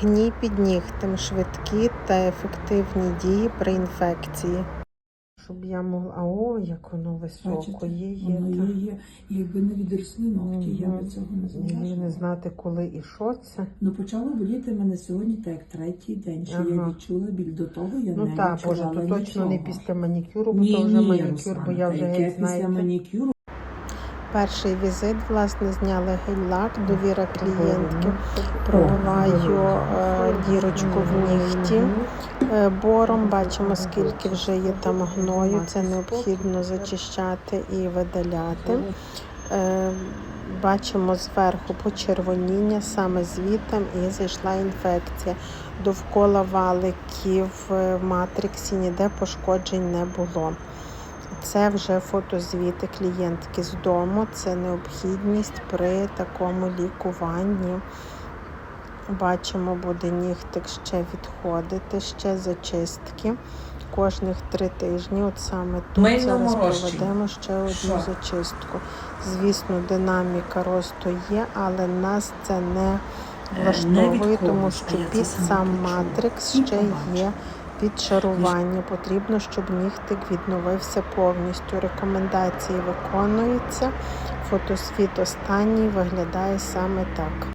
Гній під нігтем, швидкі та ефективні дії при інфекції. Щоб я могла. А о, як воно високо є, є. воно є, є. Якби не відросли ногті, я би цього не І не знати, коли і що це. Ну почало боліти мене сьогодні, так як третій день, що я відчула біль. До того я Ну не так, відчувала боже, то точно не після манікюру, бо Ні, то вже ні, манікюр, Руслана, бо я вже яке геть після манікюру. Перший візит, власне, зняли гель-лак, довіра клієнтки. О, Промиваю е, дірочку в нігті е, бором. Бачимо, скільки вже є там гною. Це необхідно зачищати і видаляти. Е, Бачимо зверху почервоніння, саме звітом і зайшла інфекція. Довкола валиків е, в матриксі ніде пошкоджень не було. Це вже фотозвіти клієнтки з дому. Це необхідність при такому лікуванні. Бачимо, буде нігтик ще відходити, ще зачистки. Кожних три тижні, от саме тут Мильному зараз проведемо ще одну Що? зачистку. Звісно, динаміка росту є, але нас це не Е, влаштовує, тому що під сам матрикс І ще побачила. Є підшарування. Потрібно, щоб нігтик відновився повністю. Рекомендації виконуються. Фотосвіт останній виглядає саме так.